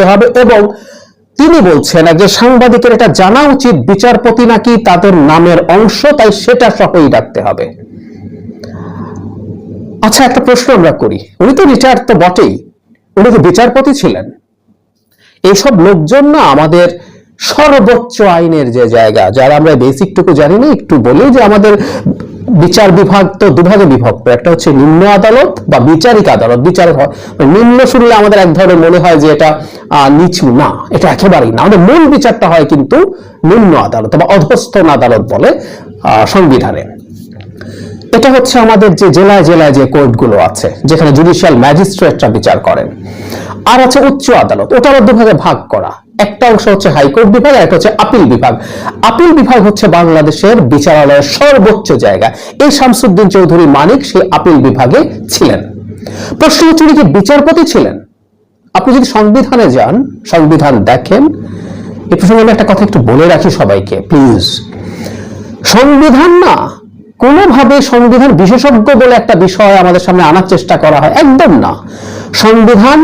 করতে হবে এবং তিনি বলছেন, একজন সাংবাদিকের এটা জানা উচিত, বিচারপতি নাকি তাদের নামের অংশ, তাই সেটা সহই রাখতে হবে। আচ্ছা একটা প্রশ্ন আমরা করি। উনি তো রিটায়ার্ড তো বটেই। উনি তো বিচারপতি ছিলেন। এইসব লোকজন না আমাদের সর্বোচ্চ আইনের যে জায়গা, যারা আমরা বেসিকটুকু জানি না, একটু বলি যে আমাদের বিচার বিভাগ তো দুভাগে বিভক্ত। একটা হচ্ছে নিম্ন আদালত বা বিচারিক আদালত বিচার নিম্ন শুনলে আমাদের এক ধরনের মনে হয় যে এটা নিচু না, এটা একেবারেই না। আমাদের মূল বিচারটা হয় কিন্তু নিম্ন আদালত বা অধস্থন আদালত বলে সংবিধানে। এটা হচ্ছে আমাদের যে জেলায় জেলায় যে কোর্টগুলো আছে, যেখানে জুডিশিয়াল ম্যাজিস্ট্রেটরা বিচার করেন। আর আছে উচ্চ আদালত, ওটারও দুভাগে ভাগ করা। একটা অংশ হচ্ছে হাইকোর্ট বিভাগ, আর একটা হচ্ছে আপিল বিভাগ। আপিল বিভাগ হচ্ছে বাংলাদেশের বিচারালয়ের সর্বোচ্চ জায়গা। এই শামসুদ্দিন চৌধুরী মানিক সেই আপিল বিভাগে ছিলেন। প্রশ্ন হচ্ছে উনি কি বিচারপতি ছিলেন? আপনি যদি সংবিধানে যান, সংবিধান দেখেন, এ প্রসঙ্গে আমি একটা কথা একটু বলে রাখি সবাইকে প্লিজ সংবিধান না, কোনোভাবে সংবিধান বিশেষজ্ঞ বলে একটা বিষয় আমাদের সামনে আনার চেষ্টা করা হয়, একদম না। সংবিধান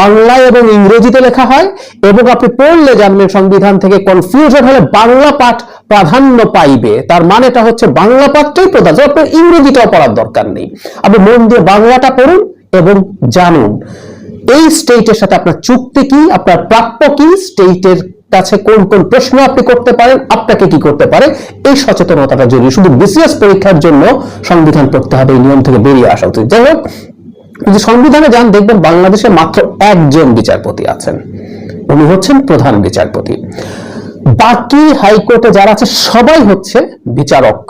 বাংলায় এবং ইংরেজিতে লেখা হয়, এবং আপনি পড়লে জানবেন সংবিধান থেকে কনফিউশন হলে বাংলা পাঠ প্রাধান্য পাইবে। তার মানেটা হচ্ছে বাংলা পাঠটাই প্রধান আপনার ইংরেজিটাও পড়ার দরকার নেই। আপনি মন দিয়ে বাংলাটা পড়ুন এবং জানুন। এই স্টেটের সাথে আপনার চুক্তি কি, আপনার প্রাপ্য কি স্টেটের কাছে কোন কোন প্রশ্ন আপনি করতে পারেন, আপনাকে কি করতে পারে, এই সচেতনতাটা জরুরি। শুধু বিসিএস পরীক্ষার জন্য সংবিধান পড়তে হবে, এই নিয়ম থেকে বেরিয়ে আসা উচিত। যাই হোক যদি সংবিধানে যান, দেখবেন বাংলাদেশে মাত্র একজন বিচারপতি আছেন। উনি হচ্ছেন প্রধান বিচারপতি। বাকি হাইকোর্টে যারা আছে, সবাই হচ্ছে বিচারক।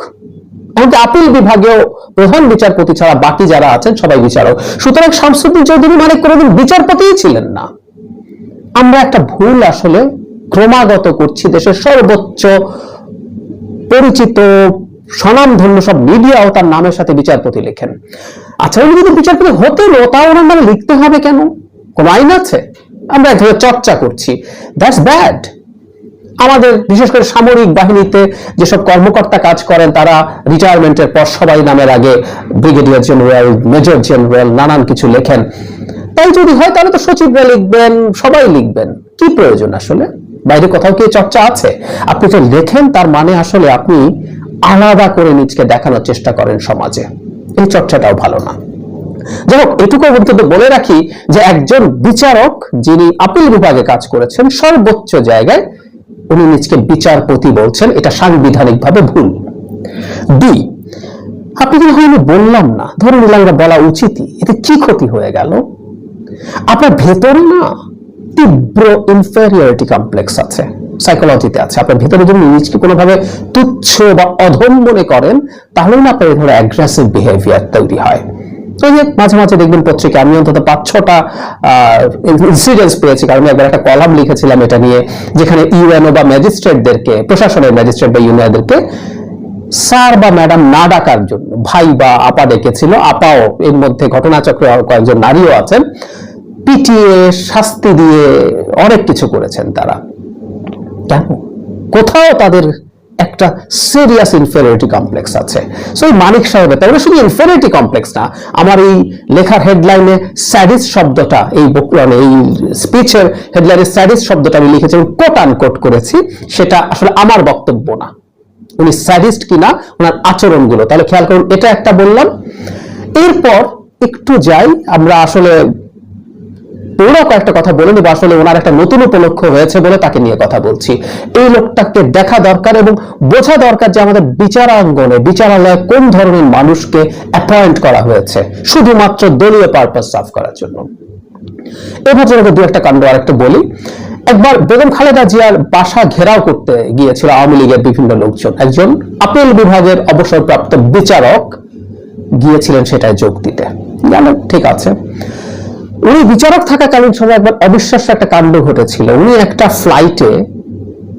আমাদের আপিল বিভাগেও প্রধান বিচারপতি ছাড়া বাকি যারা আছেন, সবাই বিচারক। সুতরাং শামসুদ্দিন চৌধুরী মানে কোনোদিন বিচারপতিই ছিলেন না। আমরা একটা ভুল আসলে ক্রমাগত করছি, দেশের সর্বোচ্চ পরিচিত, স্বনামধন্য সব মিডিয়াও তার নামের সাথে বিচারপতি লেখেন। আচ্ছা উনি যদি বিচারপতি হতেন তাও ওনার নামে লিখতে হবে কেন? কোন আইন আছে? আমরা ধরনের চর্চা করছি। দ্যাটস ব্যাড আমাদের বিশেষ করে সামরিক বাহিনীতে যেসব কর্মকর্তা কাজ করেন, তারা রিটায়ারমেন্টের পর সবাই নামের আগে ব্রিগেডিয়ার জেনারেল মেজর জেনারেল নানান কিছু লেখেন। তাই যদি হয়, তাহলে তো সচিবরা লিখবেন, সবাই লিখবেন। কি প্রয়োজন আসলে? বাইরে কোথাও কি চর্চা আছে? আপনি যে লেখেন, তার মানে আসলে আপনি আলাদা করে নিজকে দেখানোর চেষ্টা করেন সমাজে। এই চর্চাটাও ভালো না। যাই হোক এটুকু অন্তত বলে রাখি যে একজন বিচারক যিনি আপিল বিভাগে কাজ করেছেন, সর্বোচ্চ জায়গায় উনি নিজকে বিচারপতি বলছেন, এটা সাংবিধানিকভাবে ভুল। দুই, আপনি যদি আমি বললাম না ধরে নিলাম এটা বলা উচিতই, এতে কি ক্ষতি হয়ে গেল? আপনার ভেতরে না তীব্র ইনফেরিয়রিটি কমপ্লেক্স আছে। সাইকোলজিতে আছে। আপনার ভেতরে যদি নিজকে কোনোভাবে তুচ্ছ বা অধম মনে করেন তাহলে না আপনার এই ধরনের অ্যাগ্রেসিভ বিহেভিয়ার তৈরি হয়। ওই যে মাঝে মাঝে দেখবেন পত্রিকা, আমি অন্তত পাঁচ ছটা ইনসিডেন্স পেয়েছি, কারণ একবার একটা কলাম লিখেছিলাম এটা নিয়ে, যেখানে ইউএনও বা ম্যাজিস্ট্রেটদেরকে প্রশাসনের ম্যাজিস্ট্রেট বা ইউনিয়নদেরকে স্যার বা ম্যাডাম না ডাকার জন্য, ভাই বা আপা ডেকেছিল, আপাও এর মধ্যে ঘটনাচক্রে কয়েকজন নারীও আছেন, পিটিয়ে, শাস্তি দিয়ে অনেক কিছু করেছেন তারা। কেন কোথাও তাদের একটা সিরিয়াস ইনফেরিয়রিটি কমপ্লেক্স আছে। সো এই মানিক সাহেবের তাই শুধু ইনফেরিয়রিটি কমপ্লেক্স না, আমার এই লেখার হেডলাইনে স্যাডিস শব্দটা, এই মানে এই স্পিচের হেডলাইনে স্যাডিস শব্দটা আমি লিখেছি কোট আন কোট করেছি, সেটা আসলে আমার বক্তব্য না। উনি স্যাডিস্ট কিনা, ওনার আচরণগুলো। তাহলে খেয়াল করুন, এটা একটা বললাম। এরপর একটু যাই, আমরা আসলে পুরো কয়েকটা কথা বলে নেব। আসলে ওনার একটা নতুন উপলক্ষ হয়েছে বলে তাকে নিয়ে কথা বলছি। এই লোকটাকে দেখা দরকার এবং বোঝা দরকার যে আমাদের বিচারাঙ্গনে, বিচারালয়ে কোন ধরনের মানুষকে অ্যাপয়েন্ট করা হয়েছে, শুধুমাত্র দলীয় পারপাস সাফ করার জন্য। এবার যেন দু একটা কাণ্ড আরেকটু বলি। একবার বেগম খালেদা জিয়ার বাসা ঘেরাও করতে গিয়েছিল আওয়ামী লীগের বিভিন্ন লোকজন। একজন আপিল বিভাগের অবসরপ্রাপ্ত বিচারক গিয়েছিলেন সেটায় যোগ দিতে। ঠিক আছে। উনি বিচারক থাকাকালীন সময় একবার অবিশ্বাস্য একটা কাণ্ড ঘটেছিল। উনি একটা ফ্লাইটে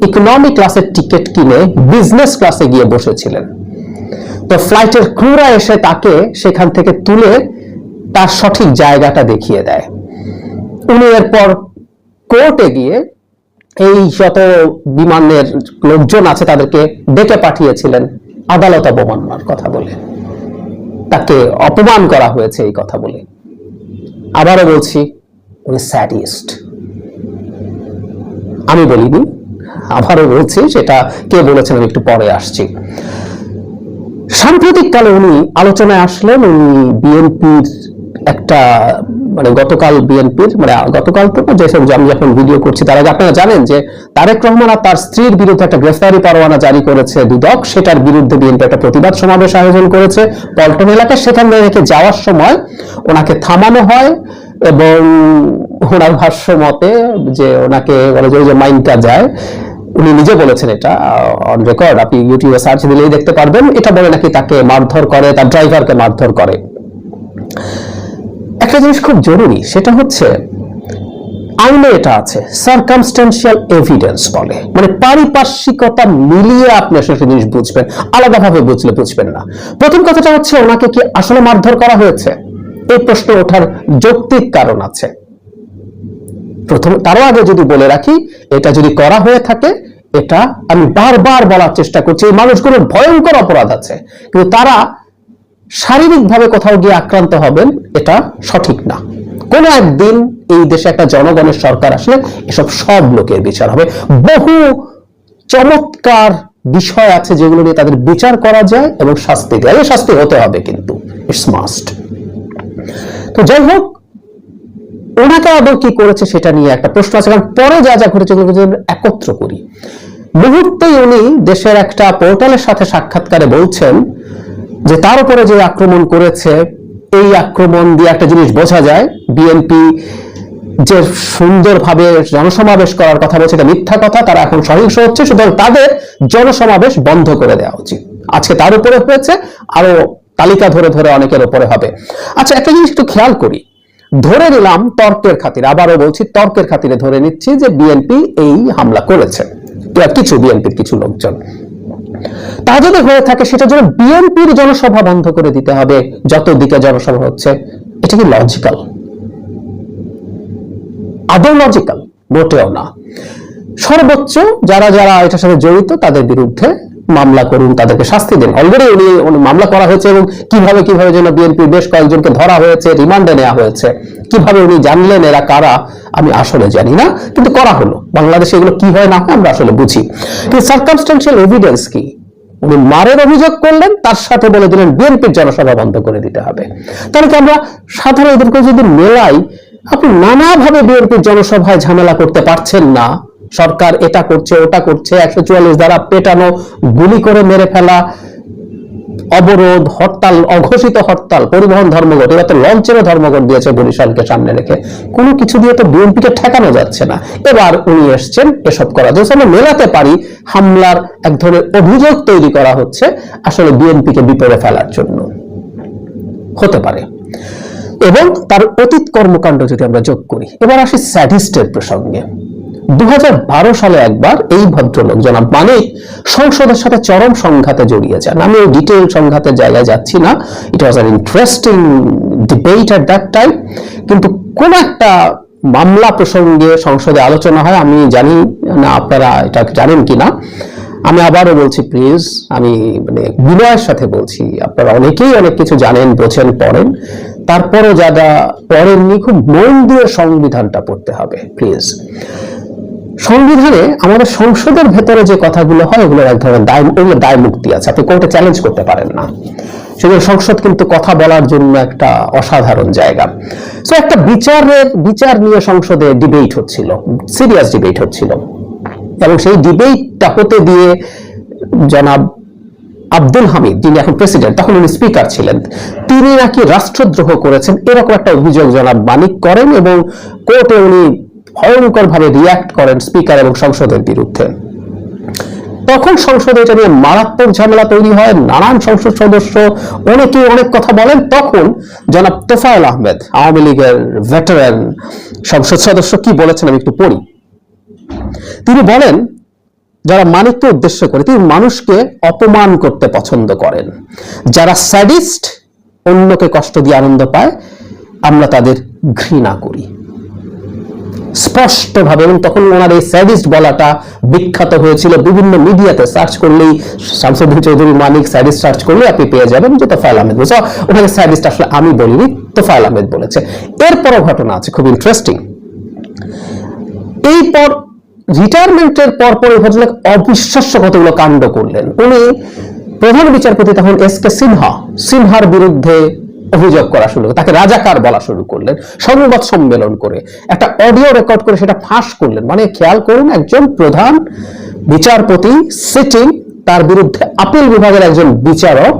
ইকোনমি ক্লাসের টিকিট কিনে বিজনেস ক্লাসে গিয়ে বসেছিলেন। তো ফ্লাইটের ক্রুরা এসে তাকে সেখান থেকে তুলে তার সঠিক জায়গাটা দেখিয়ে দেয়। উনি এরপর কোর্টে গিয়ে এই যত বিমানের লোকজন আছে তাদেরকে ডেকে পাঠিয়েছিলেন। আদালত অবমাননার কথা বলে। তাকে অপমান করা হয়েছে এই কথা বলে। আবারও বলছি, উনি স্যাডিস্ট। আমি বলিনি, আবারও বলছি সেটা কে বলেছেন, আমি একটু পরে আসছি। সাম্প্রতিককালে উনি আলোচনায় আসলেন, উনি বিএনপির একটা মানে গতকাল বিএনপির মানে গতকাল তো যেসব আমি যখন ভিডিও করছি, তার আগে আপনারা জানেন যে তারেক রহমান আর তার স্ত্রীর বিরুদ্ধে একটা গ্রেফতারি পরোয়ানা জারি করেছে দুদক। সেটার বিরুদ্ধে বিএনপি একটা প্রতিবাদ সমাবেশ আয়োজন করেছে। পল্টন এলাকায় সেখানে রেখে যাওয়ার সময় ওনাকে থামানো হয় এবং ওনার ভাষ্য মতে যে ওনাকে বলে যে মাইন্ডটা যায়, উনি নিজে বলেছেন এটা অন রেকর্ড আপনি ইউটিউবে সার্চ দিলেই দেখতে পারবেন। এটা বলে নাকি তাকে মারধর করে, তার ড্রাইভারকে মারধর করে। একটা জিনিস খুব জরুরি, সেটা হচ্ছে আইনে এটা আছে সার্কামস্টেন্সিয়াল এভিডেন্স বলে। মানে পারিপার্শ্বিকতা মিলিয়ে আপনি আসলে একটা জিনিস বুঝবেন, আলাদাভাবে বুঝলে বুঝবেন না। প্রথম কথাটা হচ্ছে, ওনাকে কি আসলে মারধর করা হয়েছে? এই প্রশ্ন ওঠার যৌক্তিক কারণ আছে। প্রথম, তারও আগে যদি বলে রাখি, এটা যদি করা হয়ে থাকে, এটা আমি বারবার বলার চেষ্টা করছি, এই মানুষগুলোর ভয়ঙ্কর অপরাধ আছে। কিন্তু তারা শারীরিকভাবে কোথাও গিয়ে আক্রান্ত হবেন, এটা সঠিক না। কোন একদিন এই দেশে একটা জনগণের সরকার আসলে এসব সব লোকের বিচার হবে। বহু চমৎকার বিষয় আছে যেগুলো নিয়ে তাদের বিচার করা যায় এবং শাস্তি দেয় শাস্তি হতে হবে কিন্তু ইটস মাস্ট তো যাই হোক, ওনাকে আদৌ কি করেছে সেটা নিয়ে একটা প্রশ্ন আছে, কারণ পরে যা যা ঘটেছে একত্র করি। মুহূর্তেই উনি দেশের একটা পোর্টালের সাথে সাক্ষাৎকারে বলছেন যে তার উপরে যে আক্রমণ করেছে, এই আক্রমণ দিয়ে একটা জিনিস বোঝা যায় বিএনপি যে সুন্দরভাবে জনসমাবেশ করার কথা বলছে, এটা মিথ্যা কথা, তারা এখন সহিংস হচ্ছে, সুতরাং তাদের জনসমাবেশ বন্ধ করে দেওয়া উচিত। আজকে তার উপরে হয়েছে, আরও তালিকা ধরে ধরে অনেকের উপরে হবে। আচ্ছা একটা জিনিস একটু খেয়াল করি। ধরে নিলাম তর্কের খাতিরে, আবারও বলছি, তর্কের খাতিরে ধরে নিচ্ছি যে বিএনপি এই হামলা করেছে। কিছু বিএনপির কিছু লোকজন। তা যদি হয়ে থাকে, সেটার জন্য বিএনপির জনসভা বন্ধ করে দিতে হবে যত দিকে জনসভা হচ্ছে। এটা কি লজিক্যাল আদৌ লজিক্যাল মোটেও না। সর্বোচ্চ যারা যারা এটার সাথে জড়িত, তাদের বিরুদ্ধে মামলা করুন, তাদেরকে শাস্তি দিন। অলরেডি উনি মামলা করা হয়েছে এবং কীভাবে কীভাবে যেন বিএনপি বেশ কয়েকজনকে ধরা হয়েছে, রিমান্ডে নেওয়া হয়েছে, কীভাবে উনি জানলেন এরা কারা, আমি আসলে জানি না, কিন্তু করা হলো। বাংলাদেশে এগুলো কি হয় না আমরা আসলে বুঝি। কিন্তু সার্কামস্টেন্সিয়াল এভিডেন্স কি? উনি মারের অভিযোগ করলেন, তার সাথে বলে দিলেন বিএনপির জনসভা বন্ধ করে দিতে হবে। তাহলে কি আমরা সাধারণ এদেরকে যদি মেলাই, আপনি নানাভাবে বিএনপির জনসভায় ঝামেলা করতে পারছেন না? সরকার এটা করছে, ওটা করছে। একশো চুয়াল্লিশ দ্বারা পেটানো, গুলি করে মেরে ফেলা, অবরোধ, হরতাল, অঘোষিত হরতাল, পরিবহন ধর্মঘট এবার তো লঞ্চেরও ধর্মঘট দিয়েছে বরিশালকে সামনে রেখে। কোনো কিছু দিয়ে তো বিএনপিকে ঠেকানো যাচ্ছে না। এবার উনি এসছেন এসব করা। যদি আমরা মেলাতে পারি, হামলার এক ধরনের অভিযোগ তৈরি করা হচ্ছে আসলে বিএনপিকে বিপদে ফেলার জন্য। হতে পারে। এবং তার অতীত কর্মকাণ্ড যদি আমরা যোগ করি, এবার আসি স্যাডিস্টের প্রসঙ্গে। দু হাজার বারো সালে একবার এই ভদ্রলোক, জনাব মানিক, সংসদের সাথে চরম সংঘাতে জড়িয়ে যান। আমি ওই ডিটেল সংঘাতের জায়গায় যাচ্ছি না। It was an interesting debate at that time কিন্তু কোন একটা মামলা প্রসঙ্গে সংসদে আলোচনা হয়, আমি জানি না আপনারা এটা জানেন কিনা। আমি আবারও বলছি প্লিজ আমি মানে বিনয়ের সাথে বলছি, আপনারা অনেকেই অনেক কিছু জানেন, বোঝেন, পড়েন। তারপরও যারা পড়েননি, খুব মন দিয়ে সংবিধানটা পড়তে হবে প্লিজ সংবিধানে আমাদের সংসদের ভেতরে যে কথাগুলো হয় ওগুলোর এক ধরনের দায় ওগুলো দায় মুক্তি আছে। আপনি কোর্টে চ্যালেঞ্জ করতে পারেন না। সেজন্য সংসদ কিন্তু কথা বলার জন্য একটা অসাধারণ জায়গা। সো একটা বিচারের, বিচার নিয়ে সংসদে ডিবেট হচ্ছিল সিরিয়াস ডিবেট হচ্ছিল। এবং সেই ডিবেটটা হতে দিয়ে জনাব আব্দুল হামিদ, যিনি এখন প্রেসিডেন্ট তখন উনি স্পিকার ছিলেন। তিনি নাকি রাষ্ট্রদ্রোহ করেছেন, এরকম একটা অভিযোগ জনাব মানিক করেন এবং কোর্টে উনি ভয়ঙ্কর ভাবে রিয়াক্ট করেন স্পিকার এবং সংসদের বিরুদ্ধে। তখন সংসদে এটা নিয়ে মারাত্মক ঝামেলা তৈরি হয়, নানান সংসদ সদস্য অনেকেই অনেক কথা বলেন, তখন জনাব তোফায়েল আহমেদ, আওয়ামী লীগের ভেটারেন সংসদ সদস্য, কি বলেছেন আমি একটু পড়ি। তিনি বলেন, যারা মানিককে উদ্দেশ্য করে, তিনি মানুষকে অপমান করতে পছন্দ করেন। যারা স্যাডিস্ট অন্যকে কষ্ট দিয়ে আনন্দ পায়, আমরা তাদের ঘৃণা করি। স্পষ্টভাবে এবং তখন ওনার এই স্যাডিস্ট বলাটা বিখ্যাত হয়েছিল। বিভিন্ন মিডিয়াতে সার্চ করলেই শামসুদ্দিন চৌধুরী মানিক স্যাডিস্ট সার্চ করলে আপনি পেয়ে যাবেন যে তোফায়েল আহমেদ বলছে। ওনাকে স্যাডিস্ট আসলে আমি বলিনি, তোফায়েল আহমেদ বলেছে। এরপরও ঘটনা আছে, খুব ইন্টারেস্টিং এই পর রিটায়ারমেন্টের পর পর এই ভদ্রলোক অবিশ্বাস্য কতগুলো কাণ্ড করলেন। উনি প্রধান বিচারপতি তখন এস কে সিনহা, সিনহার বিরুদ্ধে অভিযোগ করা শুরু তাকে রাজাকার বলা শুরু করলেন সংবাদ সম্মেলন করে, একটা অডিও রেকর্ড করে সেটা ফাঁস করলেন। মানে খেয়াল করুন, একজন প্রধান বিচারপতি সিটিং তার বিরুদ্ধে আপিল বিভাগের একজন বিচারক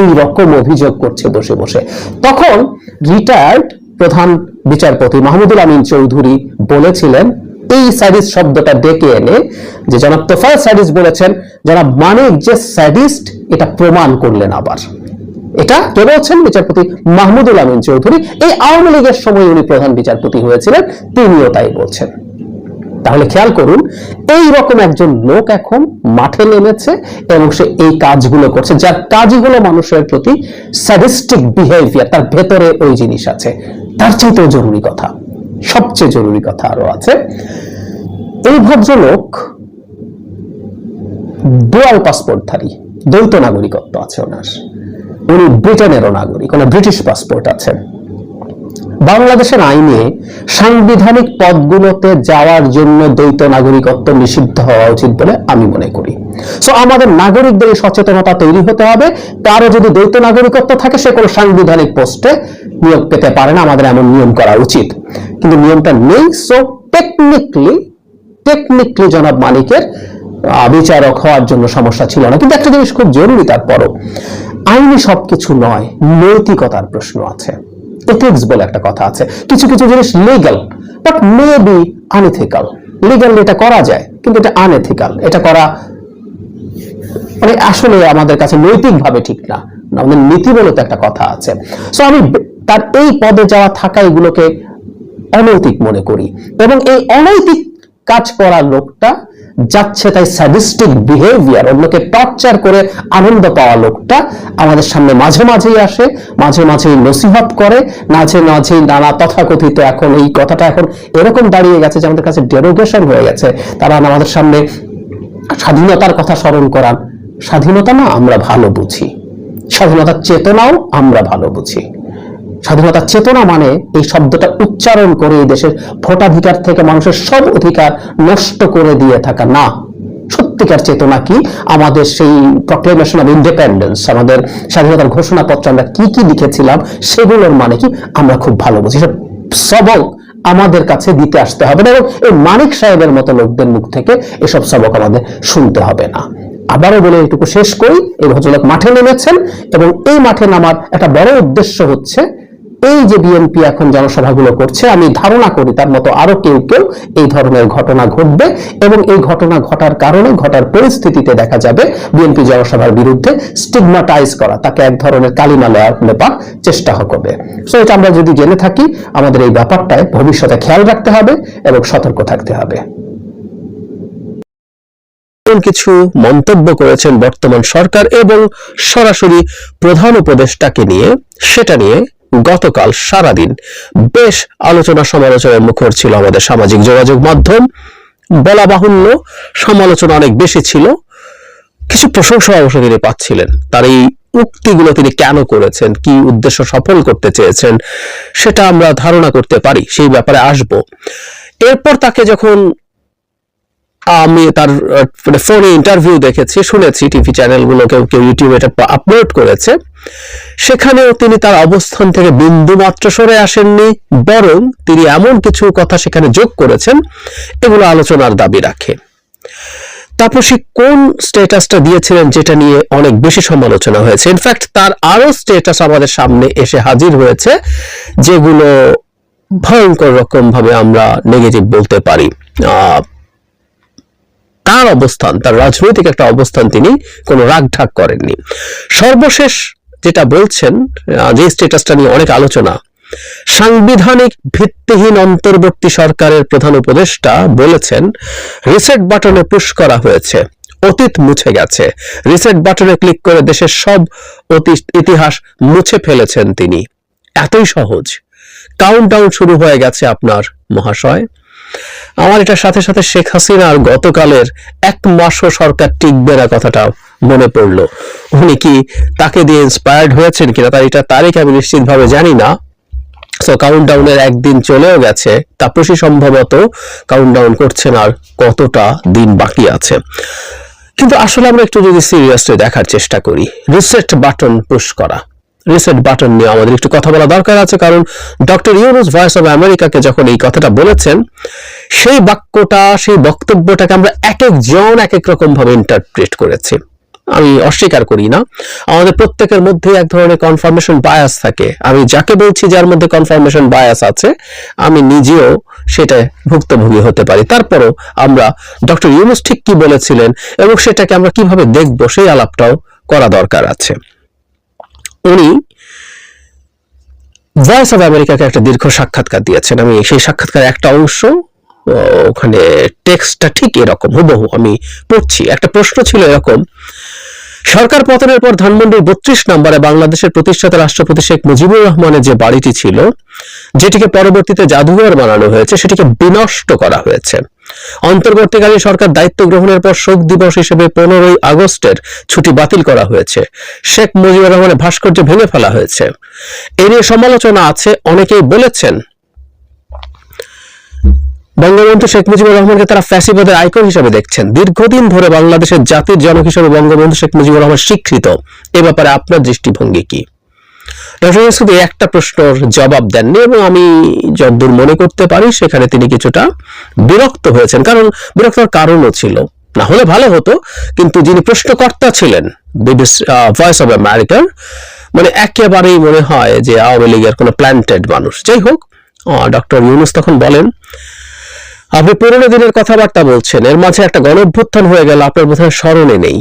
এই রকম অভিযোগ করছে বসে বসে। তখন রিটায়ার্ড প্রধান বিচারপতি মাহমুদুল আমিন চৌধুরী বলেছিলেন, এই স্যাডিস শব্দটা ডেকে এনে যে জনাব তোফায় স্যাডিস বলেছেন, জনাব মানিক যে স্যাডিস্ট এটা প্রমাণ করলেন আবার। এটা কে বলছেন বিচারপতি মাহমুদুল আমিন চৌধুরী। এই আওয়ামী লীগের সময় উনি প্রধান বিচারপতি হয়েছিলেন, তিনিও তাই বলছেন। তাহলে খেয়াল করুন, এই রকম একজন লোক এখন মাঠে নেমেছে এবং সে এই কাজগুলো করছে, যার কাজগুলো মানুষের প্রতি স্যাডিস্টিক বিহেভিয়ার তার ভেতরে ওই জিনিস আছে। তার চাইতেও জরুরি কথা, সবচেয়ে জরুরি কথা আরও আছে, এই ভদ্রলোক ডুয়াল পাসপোর্টধারী, দ্বৈত নাগরিকত্ব আছে ওনার। উনি ব্রিটেনেরও নাগরিক, ওনার ব্রিটিশ পাসপোর্ট আছে। বাংলাদেশের আইনে সাংবিধানিক পদগুলোতে যাওয়ার জন্য দ্বৈত নাগরিকত্ব নিষিদ্ধ হওয়া উচিত বলে আমি মনে করি। সো আমাদের নাগরিকদের সচেতনতা তৈরি হতে হবে। কারও যদি দ্বৈত নাগরিকত্ব থাকে, সে কোনো সাংবিধানিক পোস্টে নিয়োগ পেতে পারে না। আমাদের এমন নিয়ম করা উচিত। কিন্তু নিয়মটা নেই। সো টেকনিকলি টেকনিকলি জনাব মালিকের বিচারক হওয়ার জন্য সমস্যা ছিল না। কিন্তু একটা জিনিস খুব জরুরি তারপরও। আইনি সবকিছু নয়, নৈতিকতার প্রশ্ন আছে। এথিক্স বলে একটা কথা আছে। কিছু কিছু জিনিস legal but may be unethical legal এটা করা যায়, কিন্তু এটা আনএথিক্যাল এটা করা মানে আসলে আমাদের কাছে নৈতিকভাবে ঠিক না। আমাদের নীতি বলে তো একটা কথা আছে। সো আমি তার এই পদে যাওয়া থাকা এগুলোকে অনৈতিক মনে করি। এবং এই অনৈতিক কাজ করা লোকটা যাচ্ছে তাই স্যাডিস্টিক বিহেভিয়ার অন্যকে টর্চার করে আনন্দ পাওয়া লোকটা আমাদের সামনে মাঝে মাঝেই আসে, মাঝে মাঝেই নসিহত করে, মাঝে মাঝেই নানা তথাকথিত এখন এই কথাটা এখন এরকম দাঁড়িয়ে গেছে যে আমাদের কাছে ডেরোগেশন হয়ে গেছে। তারা আমাদের সামনে স্বাধীনতার কথা স্মরণ করান স্বাধীনতা না আমরা ভালো বুঝি, স্বাধীনতার চেতনাও আমরা ভালো বুঝি। স্বাধীনতার চেতনা মানে এই শব্দটা উচ্চারণ করে এই দেশের ভোটাধিকার থেকে মানুষের সব অধিকার নষ্ট করে দিয়ে থাকা। না, সত্যিকার চেতনা কি? আমাদের সেই প্রক্লেমেশন অফ ইন্ডিপেন্ডেন্স আমাদের স্বাধীনতার ঘোষণাপত্র আমরা কি কি লিখেছিলাম, সেগুলোর মানে কি? আমরা খুব ভালো বুঝি। সব সবক আমাদের কাছে দিতে আসতে হবে না এবং এই মানিক সাহেবের মতো লোকদের মুখ থেকে এসব সবক আমাদের শুনতে হবে না। আবারও বলে এটুকু শেষ করি। এই ভদ্রলোক মাঠে নেমেছেন এবং এই মাঠে নামার একটা বড় উদ্দেশ্য হচ্ছে এই যে বিএনপি এখন জনসভাগুলো করছে, আমি ধারণা করি তার মতো আরও কেউ কেউ এই ধরনের ঘটনা ঘটবে এবং এই ঘটনা ঘটার কারণে, ঘটার পরিস্থিতিতে দেখা যাবে বিএনপি জনসভার বিরুদ্ধে স্টিগমাটাইজ করা, তাকে এক ধরনের কালিমা লেপার চেষ্টা করবে। সো এটা আমরা যদি জেনে থাকি, আমাদের এই ব্যাপারটায় ভবিষ্যতে খেয়াল রাখতে হবে এবং সতর্ক থাকতে হবে। কিছু মন্তব্য করেছেন বর্তমান সরকার এবং সরাসরি প্রধান উপদেষ্টাকে নিয়ে, সেটা নিয়ে গতকাল সারাদিন বেশ আলোচনা সমালোচনার মুখর ছিল আমাদের সামাজিক যোগাযোগ মাধ্যম। বলা বাহুল্য, সমালোচনা অনেক বেশি ছিল। কিছু প্রশংসা অবশ্য তিনি পাচ্ছিলেন। তার এই উক্তিগুলো তিনি কেন করেছেন, কি উদ্দেশ্য সফল করতে চেয়েছেন, সেটা আমরা ধারণা করতে পারি, সেই ব্যাপারে আসব। এরপর তাকে যখন আমি তার মানে ফোনে ইন্টারভিউ দেখেছি, শুনেছি টিভি চ্যানেলগুলো কেউ কেউ ইউটিউবে এটা আপলোড করেছে। সেখানেও তিনি তার অবস্থান থেকে বিন্দু মাত্র সরে আসেননি, বরং তিনি এমন কিছু কথা সেখানে যোগ করেছেন, এগুলো আলোচনার দাবি রাখে। তাপসী কোন স্ট্যাটাসটা দিয়েছিলেন যেটা নিয়ে অনেক বেশি সমালোচনা হয়েছে? ইনফ্যাক্ট তার আরও স্ট্যাটাস আমাদের সামনে এসে হাজির হয়েছে, যেগুলো ভয়ঙ্কর রকম ভাবে আমরা নেগেটিভ বলতে পারি। তার অবস্থান, তার রাজনৈতিক একটা অবস্থান তিনি কোনো রাগঢাক করেননি। সর্বশেষ যেটা বলছেন যে স্ট্যাটাসটা নিয়ে অনেক আলোচনা, সাংবিধানিক ভিত্তিহীন অন্তর্বর্তী সরকারের প্রধান উপদেষ্টা বলেছেন রিসেট বাটনে পুশ করা হয়েছে, অতীত মুছে গেছে। রিসেট বাটনে ক্লিক করে দেশের সব অতীত ইতিহাস মুছে ফেলেছেন তিনি। এতই সহজ। কাউন্টডাউন শুরু হয়ে গেছে আপনার মহাশয়। আমার এটার সাথে সাথে শেখ হাসিনার গতকালের এক মাসও সরকার টিকবে না কথাটা মনে পড়ল। উনি কি তাকে দিয়ে ইন্সপায়ার্ড হয়েছেন কিনা তার এটা তারিখ আমি নিশ্চিতভাবে জানি না। সো কাউন্টডাউনের একদিন চলেও গেছে, তাপসী সম্ভবত কাউন্টডাউন করছেন আর কতটা দিন বাকি আছে। কিন্তু আসলে আমরা একটু যদি সিরিয়াসলি দেখার চেষ্টা করি রিসেট বাটন পুশ করা। রিসেট বাটন নিয়ে আমাদের একটু কথা বলা দরকার আছে, কারণ ডক্টর ইউনুস ভয়েস অফ আমেরিকাকে যখন এই কথাটা বলেছেন, সেই বাক্যটা, সেই বক্তব্যটাকে আমরা এক একজন এক এক রকম ভাবে ইন্টারপ্রেট করেছি। আমি অস্বীকার করি না। আমাদের প্রত্যেকের মধ্যে এক ধরনের কনফার্মেশন বায়াস থাকে। আমি যাকে বলছি যার মধ্যে কনফার্মেশন বায়াস আছে, আমি নিজেও সেটা ভুক্তভোগী হতে পারি। তারপরও আমরা ডক্টর ইউনুস ঠিক কি বলেছিলেন এবং সেটাকে আমরা কীভাবে দেখব, সেই আলাপটাও করা দরকার আছে। উনি ভয়েস অফ আমেরিকাকে একটা দীর্ঘ সাক্ষাৎকার দিয়েছেন। আমি সেই সাক্ষাৎকার একটা অংশ ওখানে টেক্সটটা ঠিক এরকম, হুবহু আমি পড়ছি। একটা প্রশ্ন ছিল এরকম সরকার পতনের পর ধানমন্ডির বত্রিশ নম্বরে বাংলাদেশের প্রতিষ্ঠাতা রাষ্ট্রপতি শেখ মুজিবুর রহমানের যে বাড়িটি ছিল, যেটিকে পরবর্তীতে জাদুঘর বানানো হয়েছে, সেটিকে বিনষ্ট করা হয়েছে। অন্তর্বর্তীকালীন সরকার দায়িত্ব গ্রহণের পর শোক দিবস হিসেবে পনেরোই আগস্টের ছুটি বাতিল করা হয়েছে। শেখ মুজিবুর রহমানের ভাস্কর্য ভেঙে ফেলা হয়েছে। এ নিয়ে সমালোচনা আছে, অনেকেই বলেছেন বঙ্গবন্ধু শেখ মুজিবুর রহমানকে তারা ফ্যাসিবাদের আইকন হিসেবে দেখছেন। দীর্ঘদিন ধরে বাংলাদেশের জাতির জনক হিসেবে বঙ্গবন্ধু শেখ মুজিবুর রহমান স্বীকৃত। এ ব্যাপারে আপনার দৃষ্টিভঙ্গি কি? ডক্টর শুধু একটা প্রশ্নের জবাব দেননি এবং আমি যতদূর মনে করতে পারি সেখানে তিনি কিছুটা বিরক্ত হয়েছেন। কারণ বিরক্ত হওয়ার কারণও ছিল। না হলে ভালো হতো, কিন্তু যিনি প্রশ্নকর্তা ছিলেন ভয়েস অফ আমেরিকার মানে একেবারেই মনে হয় যে আওয়ামী লীগের কোনো প্ল্যান্টেড মানুষ। যাই হোক ডক্টর ইউনুস তখন বলেন আপনি পুরোনো দিনের কথাবার্তা বলছেন, এর মাঝে একটা গণঅভ্যুত্থান হয়ে গেল, আপনার বোধহয় স্মরণে নেই।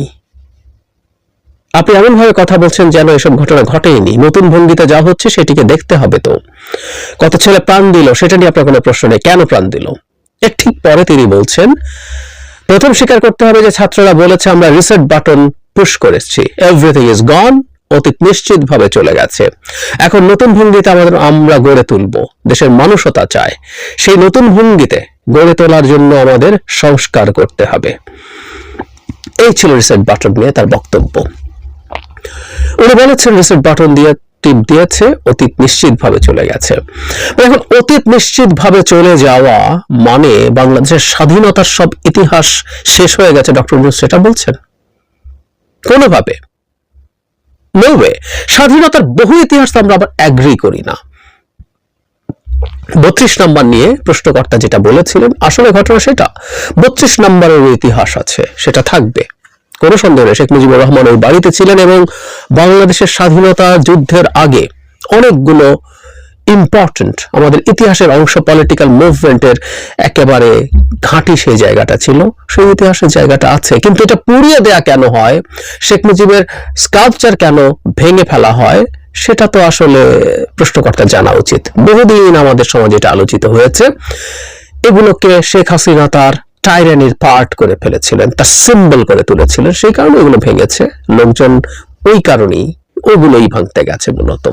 আপনি এমনভাবে কথা বলছেন যেন এসব ঘটনা ঘটেনি নতুন ভঙ্গিতে যা হচ্ছে সেটিকে দেখতে হবে তো। কত ছেলে প্রাণ দিল, সেটা নিয়ে আপনার কোনো প্রশ্ন নেই। কেন প্রাণ দিল? এর ঠিক পরে তিনি বলছেন, প্রথম স্বীকার করতে হবে যে ছাত্ররা বলেছে, আমরা রিসেট বাটন পুশ করেছি। এভরিথিং ইজ গন অতীত নিশ্চিত ভাবে চলে গেছে। এখন নতুন ভঙ্গিতে আমাদের আমরা গড়ে তুলব। দেশের মানুষতা চায়। সেই নতুন ভঙ্গিতে গড়ে তোলার জন্য আমাদের সংস্কার করতে হবে। এই ছিল রিসেট বাটন নিয়ে তার বক্তব্য। উনি বলেছেন রিসেট বাটন দিয়ে টিপ দিয়েছে, অতীত নিশ্চিত ভাবে চলে গেছে। এখন অতীত নিশ্চিত ভাবে চলে যাওয়া মানে বাংলাদেশের স্বাধীনতার সব ইতিহাস শেষ হয়ে গেছে, ডক্টর সেটা বলছেন? কোনোভাবে। নো ওয়ে স্বাধীনতার বহু ইতিহাস তো আমরা আবার অ্যাগ্রি করি না। বত্রিশ নাম্বার নিয়ে প্রশ্নকর্তা যেটা বলেছিলেন, আসলে ঘটনা সেটা। বত্রিশ নাম্বারের ইতিহাস আছে, সেটা থাকবে। কোনো সন্দেহ নেই, শেখ মুজিবুর রহমান ওই বাড়িতে ছিলেন এবং বাংলাদেশের স্বাধীনতা যুদ্ধের আগে অনেকগুলো ইম্পর্টেন্ট আমাদের ইতিহাসের অংশ পলিটিক্যাল মুভমেন্টের একেবারে ঘাঁটি সেই জায়গাটা ছিল। সেই ইতিহাসের জায়গাটা আছে। কিন্তু এটা পুড়িয়ে দেয়া কেন হয়? শেখ মুজিবের স্কাল্পচার কেন ভেঙে ফেলা হয়? সেটা তো আসলে প্রশ্নকর্তা জানা উচিত। বহুদিন আমাদের সমাজে এটা আলোচিত হয়েছে। এগুলোকে শেখ হাসিনা তার টাইরানির পার্ট করে ফেলেছিলেন, তার সিম্বল করে তুলেছিলেন। সেই কারণে এগুলো ভেঙেছে। লোকজন ওই কারণেই ওগুলোই ভাঙতে গেছে মূলত।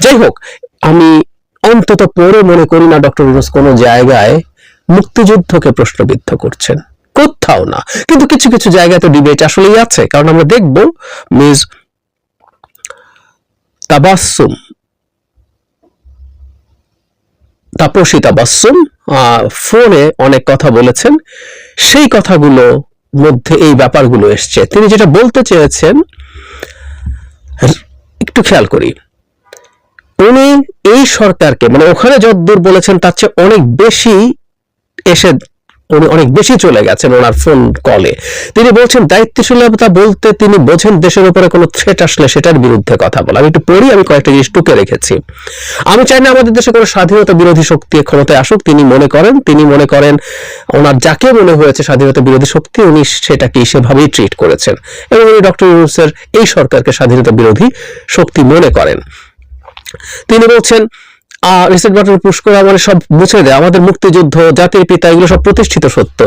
যাই হোক আমি অন্তত পরে মনে করি না ডক্টর ইউনুস কোনো জায়গায় মুক্তিযুদ্ধকে প্রশ্নবিদ্ধ করছেন। কোথাও না। কিন্তু কিছু কিছু জায়গায় তো ডিবেট আসলেই আছে। কারণ আমরা দেখব মিস তাবাসসুম তাপসী তাবাসসুম আহ, ফোনে অনেক কথা বলেছেন। সেই কথাগুলো মধ্যে এই ব্যাপারগুলো এসছে। তিনি যেটা বলতে চেয়েছেন একটু খেয়াল করি। উনি এই সরকারকে মানে ওখানে যতদূর বলেছেন, তার চেয়ে অনেক বেশি এসে উনি অনেক বেশি চলে গেছেন ওনার ফোন কলে তিনি বলছেন দায়িত্বশীলতা বলতে তিনি বোঝেন দেশের উপরে কোনো থ্রেট আসলে সেটার বিরুদ্ধে কথা বলা। আমি একটু পড়ি, আমি কয়েকটা জিনিস টুকে রেখেছি। আমি চাই না আমাদের দেশে কোনো স্বাধীনতা বিরোধী শক্তি ক্ষমতায় আসুক। তিনি মনে করেন, তিনি মনে করেন ওনার যাকে মনে হয়েছে স্বাধীনতা বিরোধী শক্তি, উনি সেটাকে সেভাবেই ট্রিট করেছেন। এবং উনি ডক্টর ইউনুসের এই সরকারকে স্বাধীনতা বিরোধী শক্তি মনে করেন। তিনি বলছেন রিসেট বাটন পুশ করে আমাদের সব মুছে দেয়, আমাদের মুক্তিযুদ্ধ, জাতির পিতা, এগুলো সব প্রতিষ্ঠিত সত্য।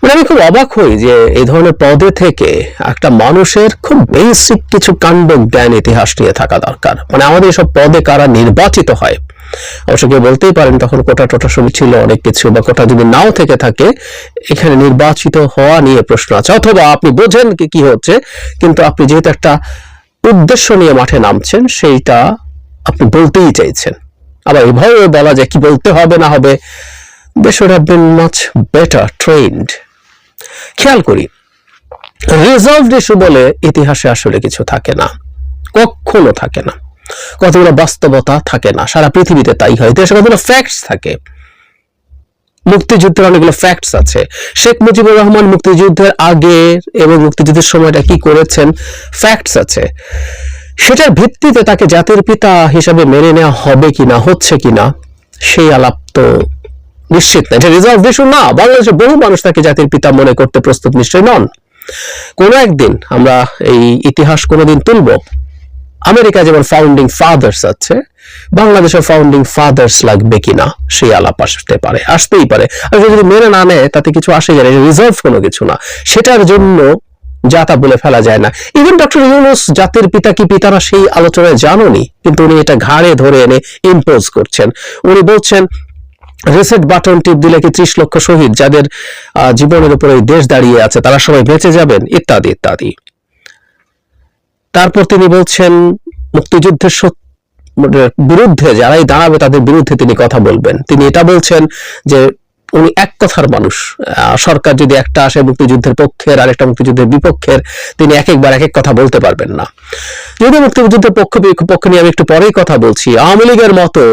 মানে আমি খুব অবাক হই যে এই ধরনের পদে থেকে একটা মানুষের খুব বেসিক কিছু কাণ্ড জ্ঞান, ইতিহাস নিয়ে থাকা দরকার। মানে আমাদের সব পদে কারা নির্বাচিত হয়? অবশ্য কেউ বলতেই পারেন, তখন কোটা টোটা সবই ছিল, অনেক কিছু, বা কোটা যদি নাও থেকে থাকে, এখানে নির্বাচিত হওয়া নিয়ে প্রশ্ন আছে। অথবা আপনি বোঝেন কি কি হচ্ছে, কিন্তু আপনি যেহেতু একটা উদ্দেশ্য নিয়ে মাঠে নামছেন, সেইটা আপনি বলতেই চাইছেন। আবার এভাবে বলা যায় কি বলতে হবে না হবে they should have been much better trained খেয়াল করি রিজলভড ইস্যু বলে ইতিহাসে আসলে কিছু থাকে না, কখনো থাকে না, কতগুলো বাস্তবতা থাকে না, সারা পৃথিবীতে তাই হয় ইতিহাসে কতগুলো ফ্যাক্টস থাকে। মুক্তিযুদ্ধের অনেকগুলো ফ্যাক্টস আছে। শেখ মুজিবুর রহমান মুক্তিযুদ্ধের আগে এবং মুক্তিযুদ্ধের সময়টা কি করেছেন ফ্যাক্টস আছে। সেটার ভিত্তিতে তাকে জাতির পিতা হিসাবে মেনে নেওয়া হবে কিনা, হচ্ছে কিনা, সেই আলাপ তো নিশ্চিত না। এটা রিজার্ভ ইস্যু না। বাংলাদেশের বহু মানুষ তাকে জাতির পিতা মনে করতে প্রস্তুত নিশ্চয় নন। কোনো একদিন আমরা এই ইতিহাস কোনোদিন তুলব। আমেরিকা যেমন ফাউন্ডিং ফাদার্স আছে বাংলাদেশের ফাউন্ডিং ফাদার্স লাগবে কিনা, সেই আলাপ আসতে পারে, আসতেই পারে। আর যদি মেনে না নেয়, তাতে কিছু আসে যায় রিজার্ভ কোনো কিছু না। সেটার জন্য যা তা বলে ফেলা যায় না। ইভেন ডক্টর ইউনুস জাতির পিতা কি পিতারা সেই আলোচনায় জানোনি? কিন্তু উনি এটা ঘাড়ে ধরে এনে ইম্পোজ করছেন। উনি বলছেন রিসেট বাটন টিপ দিলে কি ত্রিশ লক্ষ শহীদ যাদের জীবনের উপরে দেশ দাঁড়িয়ে আছে, তারা সবাই বেঁচে যাবেন? ইত্যাদি ইত্যাদি। তারপর তিনি বলছেন, মুক্তিযুদ্ধের মানে বিরুদ্ধে যারাই দাঁড়াবে, তাদের বিরুদ্ধে তিনি কথা বলবেন। তিনি এটা বলছেন যে উনি এক কথার মানুষ। সরকার যদি একটা আসে মুক্তিযুদ্ধের পক্ষের আর একটা মুক্তিযুদ্ধের বিপক্ষের, তিনি এক একবার এক এক কথা বলতে পারবেন না। যদি মুক্তিযুদ্ধের পক্ষ বিপক্ষ নিয়ে আমি একটু পরেই কথা বলছি, আওয়ামী লীগের মতো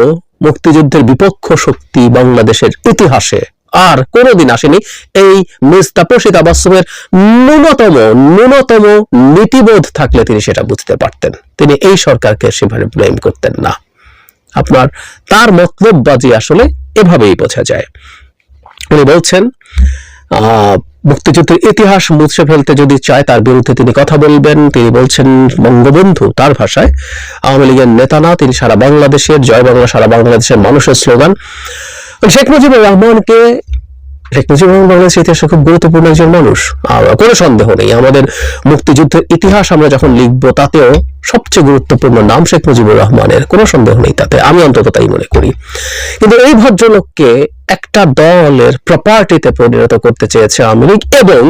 মুক্তিযুদ্ধের বিপক্ষ শক্তি বাংলাদেশের ইতিহাসে আর কোনোদিন আসেনি। এই মিস তাপসী তাবাসুমের ন্যূনতম ন্যূনতম নীতিবোধ থাকলে তিনি সেটা বুঝতে পারতেন। তিনি এই সরকারকে সেভাবে ব্লেম করতেন না। আপনার তার মতলববাজি আসলে এভাবেই বোঝা যায়। উনি বলছেন মুক্তিযুদ্ধের ইতিহাস মুছে ফেলতে যদি চায় তার বিরুদ্ধে তিনি কথা বলবেন। তিনি বলছেন, বঙ্গবন্ধু তার ভাষায়, আওয়ামী লীগের নেতা না, তিনি সারা বাংলাদেশের, জয় বাংলা, সারা বাংলাদেশের মানুষের স্লোগান। শেখ মুজিবুর রহমানকে শেখ মুজিবুর রহমান বাংলাদেশের ইতিহাসে খুব গুরুত্বপূর্ণ একজন মানুষ। আর কোনো সন্দেহ নেই, আমাদের মুক্তিযুদ্ধের ইতিহাস আমরা যখন লিখব তাতেও সবচেয়ে গুরুত্বপূর্ণ নাম শেখ মুজিবুর রহমানের, কোনো সন্দেহ নেই তাতে, আমি অন্তত তাই মনে করি। কিন্তু এই ভদ্রলোককে একটা দলের প্রপার্টিতে পরিণত করতে চেয়েছে আওয়ামী লীগ এবং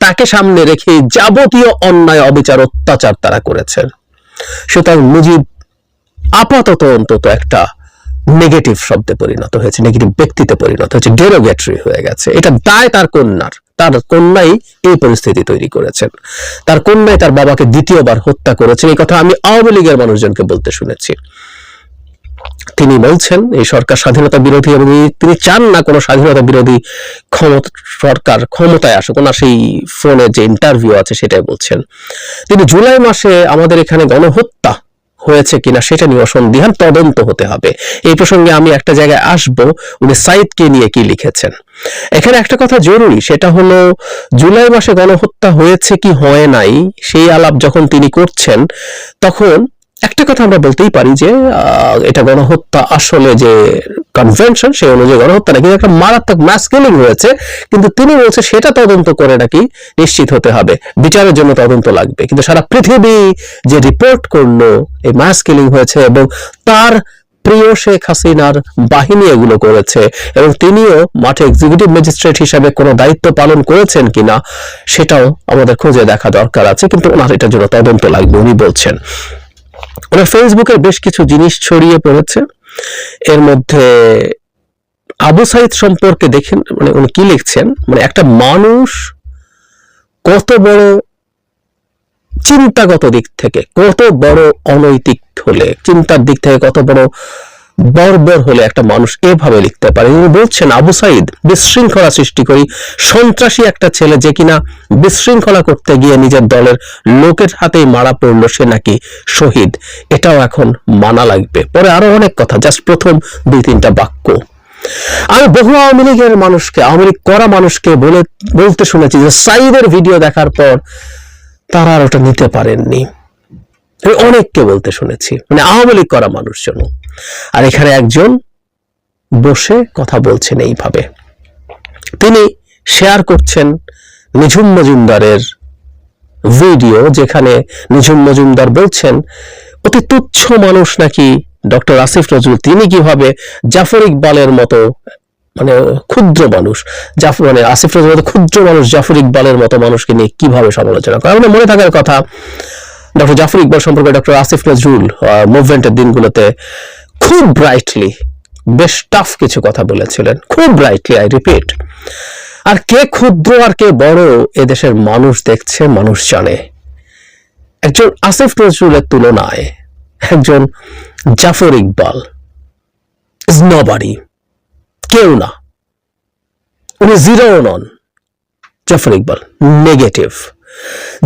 তাকে সামনে রেখে যাবতীয় অন্যায়, অবিচার, অত্যাচার তারা করেছেন। সুতরাং মুজিব আপাতত অন্তত একটা নেগেটিভ শব্দে পরিণত হয়েছে নেগেটিভ ব্যক্তিতে পরিণত হয়েছে ডেরোগেটরি হয়ে গেছে। এটা দায় তার কন্যার। তার কন্যাই এই পরিস্থিতি তৈরি করেছেন। তার কন্যাই তার বাবাকে দ্বিতীয়বার হত্যা করেছেন। এই কথা আমি আওয়ামী লীগের মানুষজনকে বলতে শুনেছি। তিনি বলছেন, এই সরকার স্বাধীনতা বিরোধী এবং তিনি চান না কোনো স্বাধীনতা বিরোধী ক্ষমতা, সরকার ক্ষমতায় আসুক। ওনার সেই ফোনে যে ইন্টারভিউ আছে সেটাই বলছেন। তিনি জুলাই মাসে আমাদের এখানে গণহত্যা হয়েছে কিনা সেটা নিয়ে অসন্দিহান তদন্ত হতে হবে। এই প্রসঙ্গে আমি একটা জায়গায় আসব, উনি সাইদকে নিয়ে কি লিখেছেন। এখানে একটা কথা জরুরি, সেটা হলো জুলাই মাসে গণহত্যা হয়েছে কি হয় নাই, সেই আলাপ যখন তিনি করছেন, তখন একটা কথা আমরা বলতেই পারি যে এটা গণহত্যা আসলে যে কনভেনশন সেই অনুযায়ী গণহত্যা না কিন্তু একটা মারাত্মক ম্যাস কিলিং হয়েছে কিন্তু তিনি বলছে সেটা তদন্ত করে নাকি নিশ্চিত হতে হবে। বিচারের জন্য তদন্ত লাগবে। কিন্তু সারা পৃথিবী যে রিপোর্ট করল, এই ম্যাস কিলিং হয়েছে এবং তার প্রিয় শেখ হাসিনার বাহিনী এগুলো করেছে এবং তিনিও মাঠে এক্সিকিউটিভ ম্যাজিস্ট্রেট হিসাবে কোনো দায়িত্ব পালন করেছেন কিনা, সেটাও আমাদের খুঁজে দেখা দরকার আছে, কিন্তু ওনার এটার জন্য তদন্ত লাগবে, উনি বলছেন। ওনার ফেসবুকে বেশ কিছু জিনিস ছড়িয়ে পড়েছে। এর মধ্যে আবু সাইদ সম্পর্কে দেখেন মানে উনি কি লিখছেন? মানে একটা মানুষ কত বড় চিন্তাগত দিক থেকে, কত বড় অনৈতিক হলে চিন্তার দিক থেকে কত বড় বর্বর হলে একটা মানুষ এভাবে লিখতে পারে। উনি বলছেন, আবু সাইদ, বিশৃঙ্খলা সৃষ্টি করি। সন্ত্রাসী একটা ছেলে যে কিনা বিশৃঙ্খলা করতে গিয়ে নিজের দলের লোকের হাতেই মারা পড়ল, সে নাকি শহীদ। এটাও এখন মানা লাগবে। পরে আরও অনেক কথা, জাস্ট প্রথম দুই, তিনটা বাক্য। আমি বহু আওয়ামী লীগের মানুষকে, আওয়ামী লীগ করা মানুষকে বলে, বলতে শুনেছি যে সাইদের ভিডিও দেখার পর তারা আর ওটা নিতে পারেননি। অনেককে বলতে শুনেছি। মানে আওয়ামী লীগ করা মানুষজন আর এখানে একজন বসে কথা বলছেন এইভাবে। তিনি শেয়ার করছেন নিঝুম মজুমদারের ভিডিও যেখানে নিঝুম মজুমদার বলছেন, অতি তুচ্ছ মানুষ নাকি ডক্টর আসিফ নজরুল? তিনি কীভাবে জাফর ইকবালের মতো মানে ক্ষুদ্র মানুষ জাফর মানে আসিফ নজরুল মতো ক্ষুদ্র মানুষ জাফর ইকবালের মতো মানুষকে নিয়ে কীভাবে সমালোচনা করে? মনে থাকার কথা, ডক্টর জাফর ইকবাল সম্পর্কে ডক্টর আসিফ নজরুল মুভমেন্টের দিনগুলোতে খুব ব্রাইটলি বেশ টাফ কিছু কথা বলেছিলেন। খুব ব্রাইটলি আই রিপিট আর কে ক্ষুদ্র আর কে বড়, এদেশের মানুষ দেখছে, মানুষ জানে। একজন আসিফ নজরুলের তুলনায় একজন জাফর ইকবাল ইজ নবাডি কেউ না। উনি zero none, Zafar Iqbal negative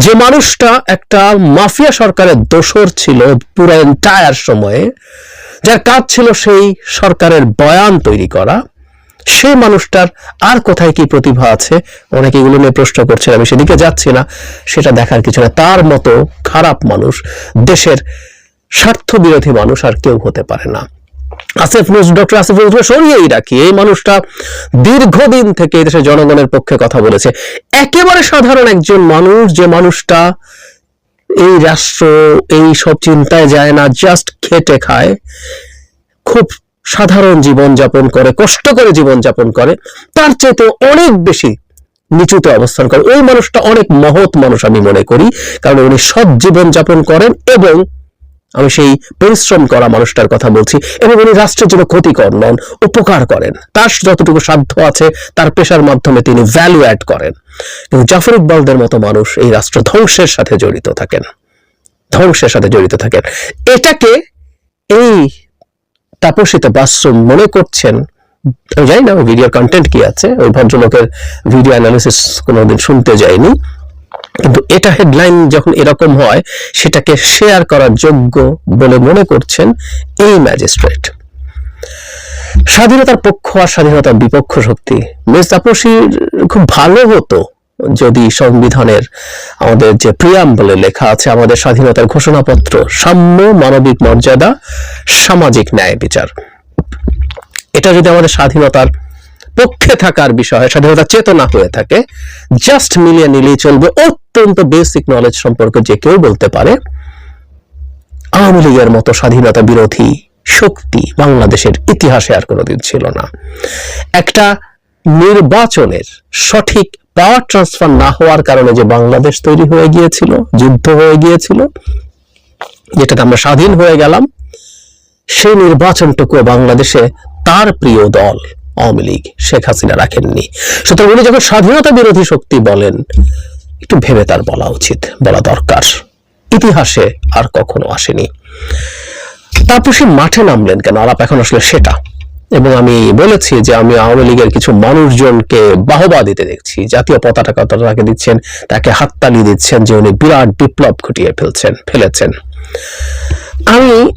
যে মানুষটা একটা মাফিয়া সরকারের দোসর ছিল পুরো এন্টায়ার সময়ে যার কাজ ছিল সেই সরকারের বয়ান তৈরি করা। সেই মানুষটার আর কোথায় কি প্রতিভা আছে, অনেকে এগুলো নিয়ে প্রশ্ন করছেন, আমি সেদিকে যাচ্ছি না, সেটা দেখার কিছু না। তার মতো খারাপ মানুষ, দেশের স্বার্থ বিরোধী মানুষ আর কেউ হতে পারে না। আসিফ নজরুল ডক্টর আসিফ নজরুল সরিয়েই রাখি। এই মানুষটা দীর্ঘদিন থেকে দেশের জনগণের পক্ষে কথা বলেছে। একেবারে সাধারণ একজন মানুষ, যে মানুষটা এই রাষ্ট্র, এই সব চিন্তায় যায় না জাস্ট খেটে খায়। খুব সাধারণ জীবন যাপন করে, কষ্ট করে জীবন যাপন করে। তার চাইতে অনেক বেশি নিচুতে অবস্থান করে। ওই মানুষটা অনেক মহৎ মানুষ আমি মনে করি, কারণ উনি সৎ জীবন যাপন করেন এবং আমি সেই পরিশ্রম করা মানুষটার কথা বলছি, এবং উনি রাষ্ট্রের জন্য ক্ষতিকর নন, উপকার করেন। তার যতটুকু সাধ্য আছে, তার পেশার মাধ্যমে তিনি ভ্যালু অ্যাড করেন। কিন্তু জাফর ইকবালদের মতো মানুষ এই রাষ্ট্র ধ্বংসের সাথে জড়িত থাকেন। ধ্বংসের সাথে জড়িত থাকেন। এটাকে এই তাপসিত বাসরুম মনে করছেন, আমি জানি না, ভিডিওর কন্টেন্ট কি আছে, ওই ভদ্রলোকের ভিডিও অ্যানালিসিস কোনোদিন শুনতে যাইনি কিন্তু এটা হেডলাইন যখন এরকম হয়, সেটাকে শেয়ার করার যোগ্য বলে মনে করছেন এই ম্যাজিস্ট্রেট স্বাধীনতার পক্ষ আর স্বাধীনতার বিপক্ষ শক্তি মিস খুব ভালো হতো যদি সংবিধানের আমাদের যে প্রিয়াম্বলে লেখা আছে, আমাদের স্বাধীনতার ঘোষণাপত্র, সাম্য, মানবিক মর্যাদা, সামাজিক ন্যায় বিচার। এটা যদি আমাদের স্বাধীনতার পক্ষে থাকার বিষয়, স্বাধীনতা চেতনা হয়ে থাকে জাস্ট মিলিয়ে নিলেই চলবে, অত্যন্ত বেসিক নলেজ সম্পর্কে যে কেউ বলতে পারে, আওয়ামী লীগের মতো স্বাধীনতা বিরোধী শক্তি বাংলাদেশের ইতিহাসে আর কোনোদিন ছিল না। একটা নির্বাচনের সঠিক পাওয়ার ট্রান্সফার না হওয়ার কারণে যে বাংলাদেশ তৈরি হয়ে গিয়েছিল, যুদ্ধ হয়ে গিয়েছিল, যেটাতে আমরা স্বাধীন হয়ে গেলাম, সেই নির্বাচনটুকু বাংলাদেশে তার প্রিয় দল আওয়ামী লীগ শেখ হাসিনা রাখেননি। সুতরাং উনি যখন স্বাধীনতা বিরোধী শক্তি বলেন, একটু ভেবে তার বলা উচিত, বলা দরকার। ইতিহাসে আর কখনো আসেনি। তারপর সে মাঠে নামলেন কেন? আলাপ এখন আসলে সেটা। এবং আমি বলেছি যে আমি আওয়ামী লীগের কিছু মানুষজনকে বাহবা দিতে দেখছি। জাতীয় পতাকা তাকে দিচ্ছেন, তাকে হাততালি দিচ্ছেন যে উনি বিরাট বিপ্লব ঘটিয়ে ফেলছেন, ফেলেছেন। আমি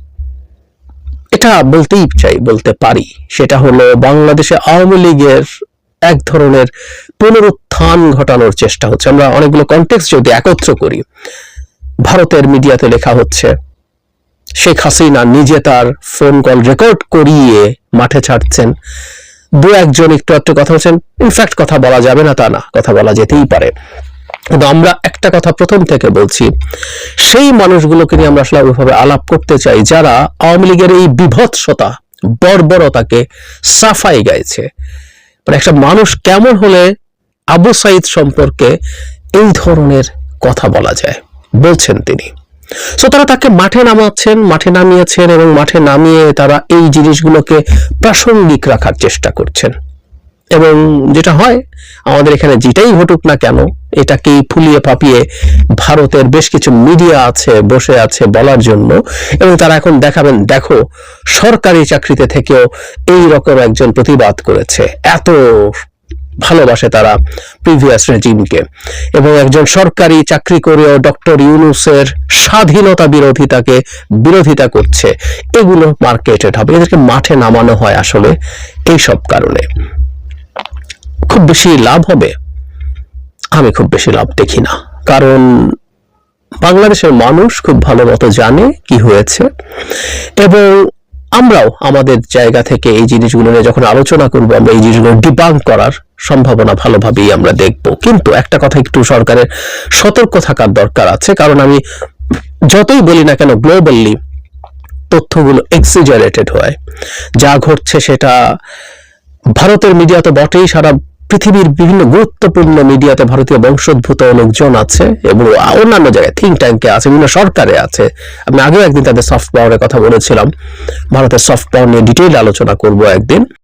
এটা বলতেই চাই, বলতে পারি। সেটা হলো বাংলাদেশে আওয়ামী লীগের এক ধরনের পুনরুত্থান ঘটানোর চেষ্টা হচ্ছে। আমরা অনেকগুলো কন্টেক্স যদি একত্র করি, ভারতের মিডিয়াতে লেখা হচ্ছে শেখ হাসিনা নিজে তার ফোন কল রেকর্ড করিয়ে মাঠে ছাড়ছেন। দু একজন একটু একটু কথা বলছেন। ইনফ্যাক্ট কথা বলা যাবে না তা না, কথা বলা যেতেই পারে। কিন্তু আমরা একটা কথা প্রথম থেকে বলছি, সেই মানুষগুলোকে নিয়ে আমরা আসলে ওইভাবে আলাপ করতে চাই যারা আওয়ামী লীগের এই বিভৎসতা, বর্বরতাকে সাফাই গাইছে। মানে একটা মানুষ কেমন হলে আবু সাইদ সম্পর্কে এই ধরনের কথা বলা যায়, বলছেন তিনি। সো তারা তাকে মাঠে নামাচ্ছেন, মাঠে নামিয়েছেন এবং মাঠে নামিয়ে তারা এই জিনিসগুলোকে প্রাসঙ্গিক রাখার চেষ্টা করছেন। এবং যেটা হয়, আমাদের এখানে যেটাই ঘটুক না কেন, এটাকেই ফুলিয়ে পাপিয়ে ভারতের বেশ কিছু মিডিয়া আছে, বসে আছে বলার জন্য। এবং তারা এখন দেখাবেন, দেখো, সরকারি চাকরিতে থেকেও এই রকম একজন প্রতিবাদ করেছে। এত ভালোবাসে তারা প্রিভিয়াস রেজিমকে এবং একজন সরকারি চাকরি করেও ডক্টর ইউনুসের স্বাধীনতা বিরোধিতাকে বিরোধিতা করছে। এগুলো মার্কেটেড হবে। এদেরকে মাঠে নামানো হয় আসলে এই সব কারণে। খুব বেশি লাভ হবে? আমি খুব বেশি লাভ দেখি না। কারণ বাংলাদেশের মানুষ খুব ভালো মতো জানে কি হয়েছে। এবং আমরাও আমাদের জায়গা থেকে এই জিনিসগুলো নিয়ে যখন আলোচনা করব, আমরা এই জিনিসগুলো ডিবাং করার সম্ভাবনা ভালোভাবেই আমরা দেখব। কিন্তু একটা কথা একটু সরকারের সতর্ক থাকার দরকার আছে, কারণ আমি যতই বলি না কেন গ্লোবালি তথ্যগুলো এক্সিজারেটেড হয়। যা ঘটছে সেটা ভারতের মিডিয়া তো বটেই, সারা পৃথিবীর বিভিন্ন গুরুত্বপূর্ণ মিডিয়াতে ভারতীয় বংশোদ্ভূত লোকজন আছে এবং অন্যান্য জায়গায় থিঙ্ক ট্যাঙ্কে আছে, বিভিন্ন সরকারে আছে। আমি আগেও একদিন তাদের সফট পাওয়ারের কথা বলেছিলাম। ভারতের সফট পাওয়ার নিয়ে ডিটেইল আলোচনা করব একদিন।